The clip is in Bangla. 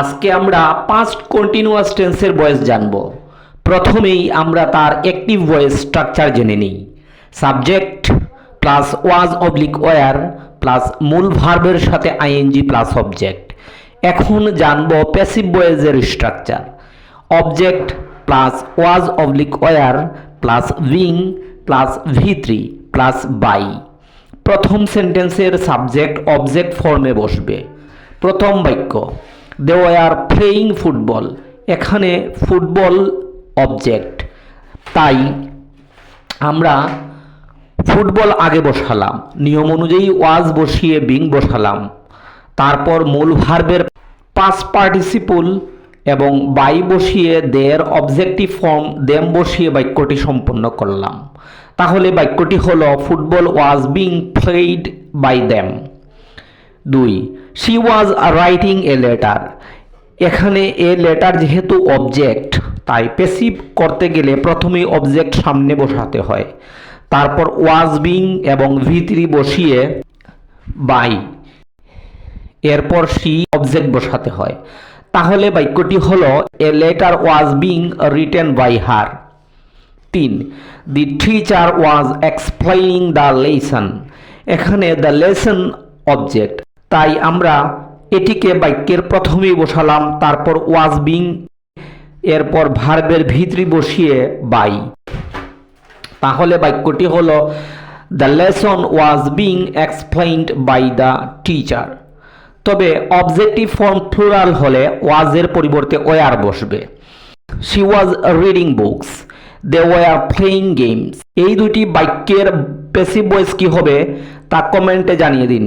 আজকে আমরা পাস্ট কন্টিনিউয়াস টেন্সের ভয়েস জানব। প্রথমেই আমরা তার অ্যাক্টিভ ভয়েস স্ট্রাকচার জেনে নিই। Subject plus was oblique were plus মূল ভার্বের সাথে আইএনজি প্লাস অবজেক্ট এখন জানব প্যাসিভ ভয়েসের structure object plus was oblique were plus wing plus V three plus by প্রথম সেন্টেন্সের সাবজেক্ট অবজেক্ট ফর্মে বসবে। প্রথম বাক্য। দে আর প্লেয়িং ফুটবল এখানে ফুটবল অবজেক্ট তাই আমরা ফুটবল আগে বসালাম। নিয়ম অনুযায়ী ওয়াজ বসিয়ে বিং বসালাম। তারপর মূল ভার্বের পাস পার্টিসিপুল এবং বাই বসিয়ে দের অবজেক্টিভ ফর্ম দেম বসিয়ে বাক্যটি সম্পন্ন করলাম। তাহলে বাক্যটি হলো football was being played by them দুই she was writing a letter এখানে এ লেটার যেহেতু অবজেক্ট তাই পেসিভ করতে গেলে প্রথমেই অবজেক্ট সামনে বসাতে হয়। তারপর ওয়াজ বিং এবং ভিতরি বসিয়ে বাই এরপর সি অবজেক্ট বসাতে হয়। তাহলে বাক্যটি হলো a letter was being written by her তিন the teacher was explaining the lesson এখানে দ্য লেসন অবজেক্ট তাই আমরা এটিকে বাক্যের প্রথমেই বসালাম, তারপর ওয়াজ বিং, এরপর ভার্বের ভিতরি বসিয়ে বাই। তাহলে বাক্যটি হলো, the lesson was being explained by the teacher. তবে অবজেক্টিভ ফর্ম প্লুরাল হলে ওয়াজের পরিবর্তে ওয়ার বসবে। She was reading books they were playing games এই দুটি বাক্যের পেসিভ ভয়েস কি হবে তা কমেন্টে জানিয়ে দিন।